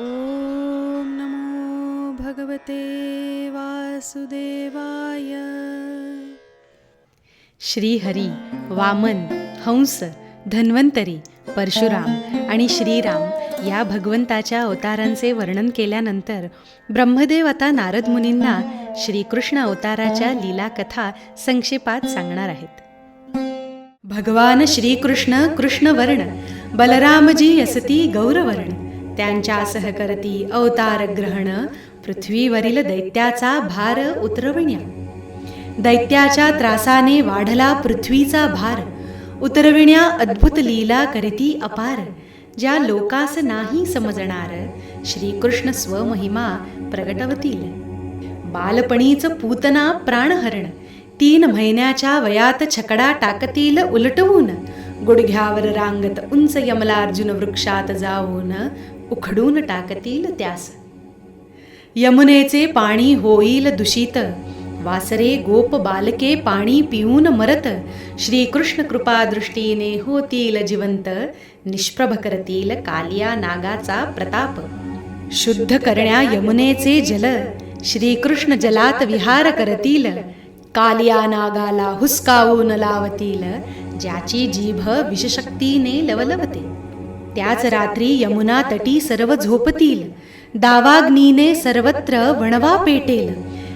ॐ नमो भगवते वासुदेवाय। श्रीहरी वामन हंस धन्वंतरी परशुराम आणि श्रीराम या भगवंताच्या अवतारांचे वर्णन केल्यानंतर ब्रह्मदेव आता नारद मुनींना श्रीकृष्ण अवताराच्या लीला कथा संक्षेपात सांगणार आहेत. भगवान श्रीकृष्ण कृष्णवर्ण बलरामजी असती गौरवर्ण त्यांच्या सहकरती अवतार ग्रहण पृथ्वीवरील दैत्याचा भार उतरविण्या. दैत्याच्या त्रासाने वाढला पृथ्वीचा भार उतरविण्या अद्भुत लीला करीती अपार ज्या लोकास नाही समजणार श्रीकृष्ण स्वमहिमा प्रगटवतील. बालपणीच पूतना प्राणहरण तीन महिन्याच्या वयात छकडा टाकतील उलटवून गुडघ्यावर रांगत उंच यमलार्जुन वृक्षात जाऊन उखडून टाकतील त्यास. यमुनेचे पाणी होईल दूषित. वासरे गोप बालके पाणी पिऊन मरत. श्रीकृष्ण कृपा दृष्टीने होतील जिवंत. निष्प्रभ करतील कालिया नागाचा प्रताप. शुद्ध करण्या यमुनेचे जल. श्रीकृष्ण जलात विहार करतील. कालिया नागाला हुसकावून लावतील. ज्याची जीभ विषशक्तीने लवलवते. त्याच रात्री यमुना तटी सर्व झोपतील. दावाग्नीने सर्वत्र वणवा पेटेल.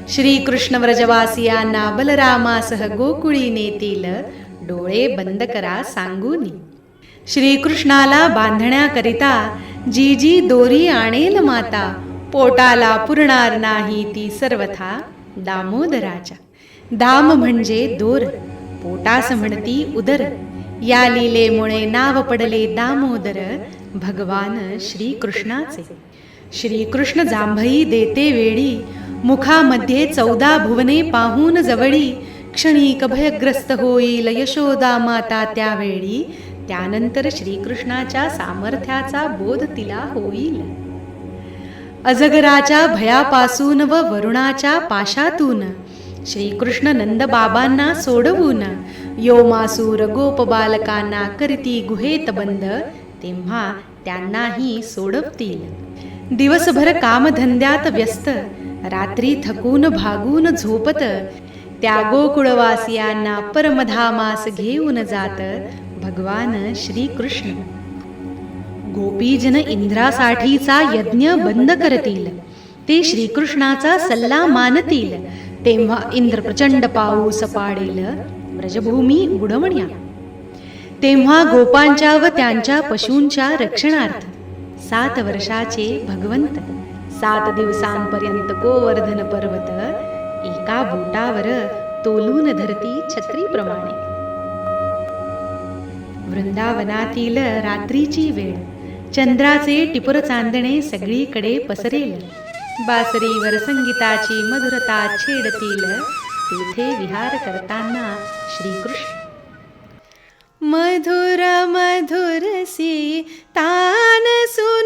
श्रीकृष्ण व्रजवासियांना बलरामासह गोकुळी नेतील. डोळे बंद करा सांगूनी. श्रीकृष्णाला बांधण्याकरिता जी जी दोरी आणेल माता. पोटाला पुरणार नाही ती सर्वथा दामोदराच्या. दाम म्हणजे दोर. पोटास म्हणती उदर. या लीलेमुळे नाव पडले दामोदर भगवान श्रीकृष्णाचे. श्रीकृष्ण जांभई देते वेळी मुखामध्ये चौदा भुवने पाहून जवळी क्षणिक भयग्रस्त होईल यशोदा माता त्यावेळी त्यानंतर श्रीकृष्णाच्या सामर्थ्याचा बोध तिला होईल. अजगराच्या भयापासून व वरुणाच्या पाशातून श्रीकृष्ण नंदबाबांना सोडवून योमासूर गोप बालकांना करती गुहेत बंद तेव्हा त्यांनाही सोडवतील दिवसभर कामधंद्यात व्यस्त रात्री थकून भागून झोपत त्या गोकुळवासियांना परमधामास घेऊन जात भगवान श्रीकृष्ण. गोपीजन इंद्रासाठीचा यज्ञ बंद करतील ते श्रीकृष्णाचा सल्ला मानतील तेव्हा इंद्र प्रचंड पाऊस पाडेल. ब्रजभूमी उडवण्या तेव्हा गोपांच्या व त्यांच्या पशूंच्या रक्षणार्थ सात वर्षाचे भगवंत सात दिवसांपर्यंत गोवर्धन पर्वत एका बोटावर तोलून धरती छत्रीप्रमाणे. वृंदावनातील रात्रीची वेळ चंद्राचे टिपुर चांदणे सगळीकडे पसरेल. बासरीवर संगीताची मधुरता छेडतील. तेथे विहार करताना श्रीकृष्ण। मधुर मधुर सी तान सुनाई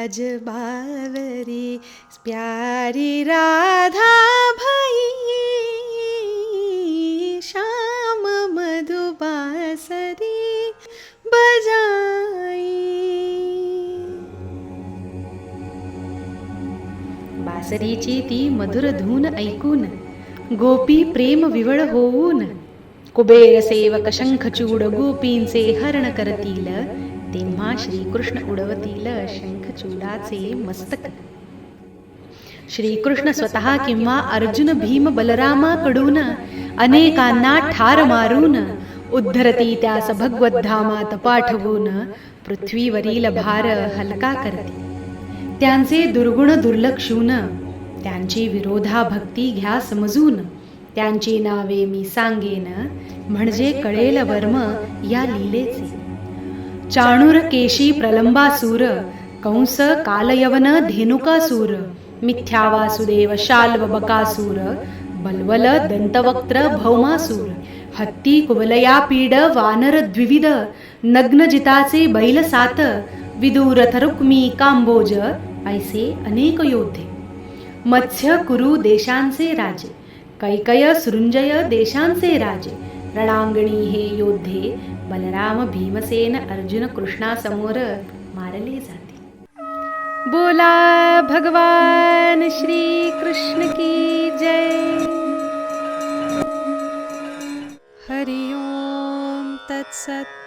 आज बावरी प्यारी राधा भई श्याम मधुबासरी बजाई। बासरीची ती मधुर धून ऐकून गोपी प्रेम विवळ होऊन कुबेर सेवक शंखचूड गोपींचे हरण करतील तेव्हा श्रीकृष्ण उडवतील शंखचूडाचे मस्तक. श्रीकृष्ण स्वतः किंवा अर्जुन भीम बलरामाकडून अनेकांना ठार मारून उद्धरती त्यास भगवद्धामात पाठवून पृथ्वीवरील भार हलका करते त्यांचे दुर्गुण दुर्लक्षून त्यांची विरोधा भक्ती घ्या समजून. त्यांची नावे मी सांगेन म्हणजे कळेल वर्म या लीलेचे. चाणूर केशी प्रलंबासूर कंस कालयवन धेनुकासूर मिथ्या वासुदेव शाल्व बकासूर बलवल दंतवक्त्र भौमासूर हत्ती कुबलया पीड वानर द्विविध नग्नजिताचे बैल सात विदुरथ रुक्मी कांबोज ऐसे अनेक योद्धे. मत्स्य कुरु देशांचे राजे कैकय सृंजय देशांचे राजे रणांगणी हे योद्धे बलराम भीमसेन अर्जुन कृष्णासमोर मारले जाते बोला भगवान श्री कृष्ण की जय हरि ओम तत्सत